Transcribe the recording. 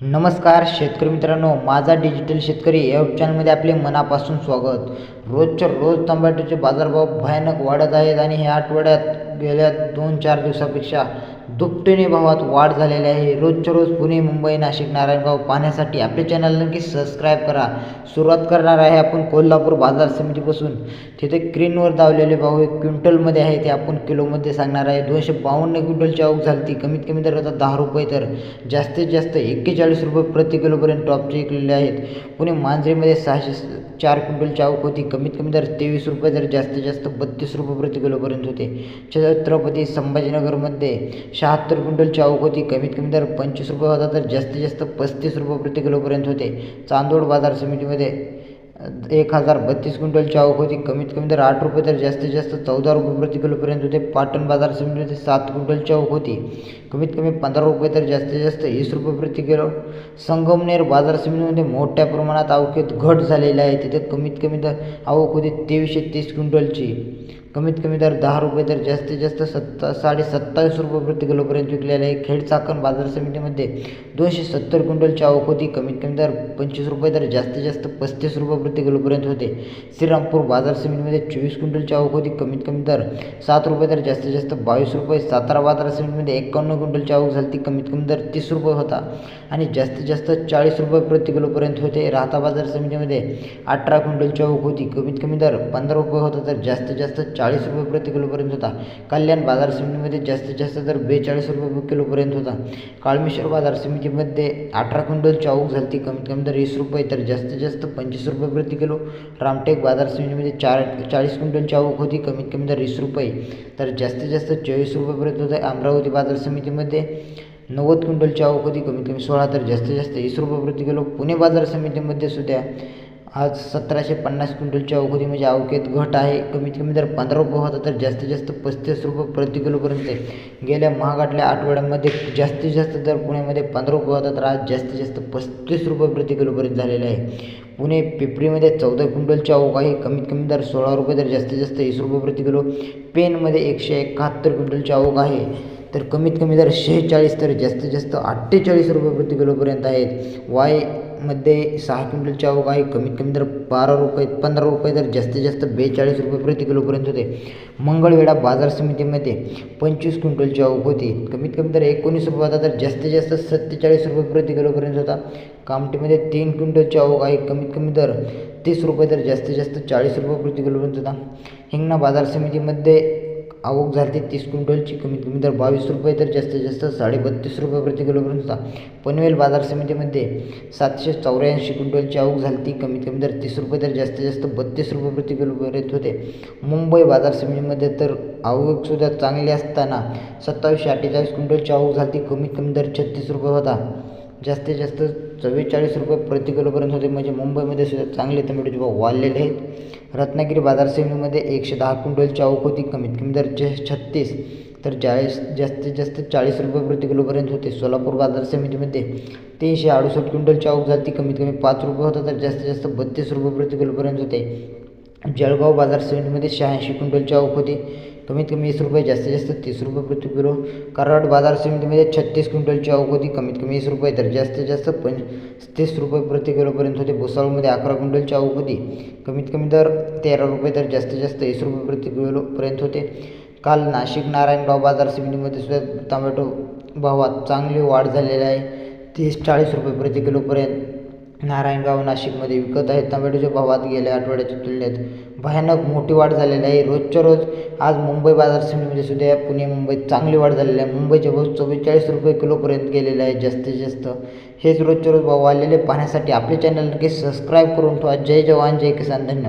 नमस्कार शेतकरी मित्रांनो माझा डिजिटल शेतकरी या चॅनलमध्ये आपले मनापासून स्वागत. रोजच्या रोज टमाट्याचे बाजारभाव भयानक वाढत आहेत आणि ह्या आठवड्यात गेल्या दोन चार दिवसापेक्षा दुपटीने भावात वाढ झालेली आहे. रोजच्या रोज पुणे मुंबई नाशिक नारायणगाव पाहण्यासाठी आपले चॅनल नक्की सबस्क्राईब करा. सुरुवात करणार आहे आपण कोल्हापूर बाजार समितीपासून. तिथे क्रीनवर दावलेले भाव एक क्विंटलमध्ये आहे. ते आपण किलोमध्ये सांगणार आहे. दोनशे बावन्न क्विंटलची आवक झाली ती कमीत कमी दर आता दहा रुपये तर जास्तीत जास्त एक्केचाळीस रुपये प्रति किलोपर्यंत टॉपचे विकलेले आहेत. पुणे मांजरीमध्ये सहाशे चार क्विंटलची आवक होती. कमीत कमी दर तेवीस रुपये तर जास्तीत जास्त बत्तीस रुपये प्रति किलोपर्यंत होते. छत्रपती संभाजीनगरमध्ये शहात्तर क्विंटलची चाऊक होती. कमीत कमी दर पंचवीस रुपये होता तर जास्तीत जास्त पस्तीस रुपये प्रति किलोपर्यंत होते. चांदोड बाजार समितीमध्ये एक हजार बत्तीस क्विंटलची आवक होती. कमीत कमी दर आठ रुपये तर जास्तीत जास्त चौदा रुपये प्रति किलोपर्यंत होते. पाटण बाजार समितीमध्ये सात क्विंटलची आवक होती. कमीत कमी पंधरा रुपये तर जास्तीत जास्त वीस रुपये प्रति किलो. संगमनेर बाजार समितीमध्ये मोठ्या प्रमाणात अवकेत घट झालेली आहे. तिथे कमीत कमी दर आवक होती तेवीसशे तीस क्विंटलची. कमीत कमी दर दहा रुपये तर जास्तीत जास्त सत्ता साडे सत्तावीस रुपये प्रति किलोपर्यंत विकलेले आहे. खेड चाकण बाजार समितीमध्ये दोनशे सत्तर क्विंटलची आवक होती. कमीत कमी दर पंचवीस रुपये तर जास्तीत जास्त पस्तीस रुपये प्रति किलोपर्यंत होते. श्रीरामपूर बाजार समितीमध्ये चोवीस क्विंटलची आवक होती. कमीत कमी दर सात रुपये तर जास्तीत जास्त बावीस रुपये. सातारा बाजार समितीमध्ये एकावन्न क्विंटलची आवक झाली ती कमीत कमी दर तीस रुपये होता. आणि जास्तीत जास्त चाळीस रुपये प्रति किलोपर्यंत होते. राहता बाजार समितीमध्ये अठरा क्विंटलची आवक होती. कमीत कमी दर पंधरा रुपये होता तर जास्तीत जास्त चाळीस रुपये प्रति किलोपर्यंत होता. कल्याण बाजार समितीमध्ये जास्तीत जास्त दर बेचाळीस रुपये किलोपर्यंत होता. काळमेश्वर बाजार समितीमध्ये अठरा क्विंटलची आवक झाली ती कमीत कमी दर वीस रुपये तर जास्तीत जास्त पंचवीस रुपये प्रति किलो. रामटेक बाजार समितीमध्ये चार चाळीस क्विंटलची आवक होती कमीत कमी दर वीस रुपये तर जास्तीत जास्त चोवीस रुपयेपर्यंत होते. अमरावती बाजार समिती समितीमध्ये नव्वद क्विंटलच्या आवक कमीत कमी सोळा तर जास्तीत जास्त वीस रुपये प्रति किलो. पुणे बाजार समितीमध्ये सुद्धा आज सतराशे पन्नास क्विंटलच्या आवक म्हणजे अवकेत घट आहे. कमीत कमी दर पंधरा रुपये होता तर जास्तीत जास्त पस्तीस रुपये प्रति किलोपर्यंत गेल्या महागातल्या आठवड्यामध्ये जास्तीत जास्त दर पुण्यामध्ये पंधरा रुपये होता तर आज जास्तीत जास्त पस्तीस रुपये प्रति किलोपर्यंत झालेले आहे. पुणे पिपरीमध्ये चौदा क्विंटलची आवक आहे. कमीत कमी दर सोळा रुपये तर जास्तीत जास्त वीस रुपये प्रति किलो. पेनमध्ये एकशे एकाहत्तर क्विंटलची आवक आहे. तर कमीत कमी दर शेहेचाळीस तर जास्तीत जास्त अठ्ठेचाळीस रुपये प्रति किलोपर्यंत आहेत. वायमध्ये सहा क्विंटलची आवक आहे. कमीत कमी जर बारा रुपये पंधरा रुपये तर जास्तीत जास्त बेचाळीस रुपये प्रति किलोपर्यंत होते. मंगळवेढा बाजार समितीमध्ये पंचवीस क्विंटलची आवक होती. कमीत कमी तर एकोणीस रुपये होता तर जास्तीत जास्त सत्तेचाळीस रुपये प्रति किलोपर्यंत होता. कामठीमध्ये तीन क्विंटलची आवक आहे. कमीत कमी दर तीस रुपये तर जास्तीत जास्त चाळीस रुपये प्रति किलोपर्यंत होता. हिंगणा बाजार समितीमध्ये आवक झाली तीस क्विंटलची कमीत कमी दर बावीस रुपये तर जास्तीत जास्त साडेबत्तीस रुपये प्रति किलोपर्यंत होता. पनवेल बाजार समितीमध्ये सातशे चौऱ्याऐंशी क्विंटलची आवक झाली ती कमीत कमी दर तीस रुपये तर जास्तीत जास्त बत्तीस रुपये प्रति किलोपर्यंत होते. मुंबई बाजार समितीमध्ये तर आवकसुद्धा चांगली असताना सत्तावीसशे अठ्ठेचाळीस क्विंटलची आवक झाली ती कमीत कमी दर छत्तीस रुपये होता. जास्तीत जास्त चव्वेचाळीस रुपये प्रति किलोपर्यंत होते. म्हणजे मुंबईमध्ये सुद्धा चांगले टोमॅटोचे भाव वाढलेले आहेत. रत्नागिरी बाजार समितीमध्ये एकशे दहा क्विंटलची आवक होती. कमीत कमी दर चे छत्तीस तर चाळीस जास्तीत जास्त चाळीस रुपये प्रति किलोपर्यंत होते. सोलापूर बाजार समितीमध्ये तीनशे अडुसष्ट क्विंटलची आवक जाती. कमीत कमी पाच रुपये होता तर जास्तीत जास्त बत्तीस रुपये प्रति किलोपर्यंत होते. जळगाव बाजार समितीमध्ये शहाऐंशी क्विंटलची आवक होती. कमीत कमी वीस रुपये जास्तीत जास्त तीस रुपये प्रति किलो कराड बाजार समितीमध्ये छत्तीस क्विंटलची आवक कमीत कमी वीस रुपये तर जास्तीत जास्त पंचतीस रुपये प्रति किलोपर्यंत होते भुसावळमध्ये अकरा क्विंटलची आवक कमीत कमी दर तेरा रुपये तर जास्तीत जास्त वीस रुपये प्रति किलोपर्यंत होते. काल नाशिक नारायणगाव बाजार समितीमध्ये सुद्धा टोमॅटो भावात चांगली वाढ झालेली आहे. तीस चाळीस रुपये प्रति किलोपर्यंत नारायणगाव नाशिकमध्ये विकत आहेत. टोमॅटोच्या भावात गेल्या आठवड्याच्या तुलनेत भयानक मोठी वाढ झालेली आहे. रोजच्या रोज आज मुंबई बाजार समितीमध्ये सुद्धा पुणे मुंबईत चांगली वाढ झालेली आहे. मुंबईचे भाव चव्वेचाळीस रुपये किलोपर्यंत गेलेले आहे. जास्तीत जास्त हेच रोजच्या रोज भाव वाढलेले पाहण्यासाठी आपले चॅनल नक्की सबस्क्राईब करून ठेवा. जय जवान जय किसान. धन्यवाद.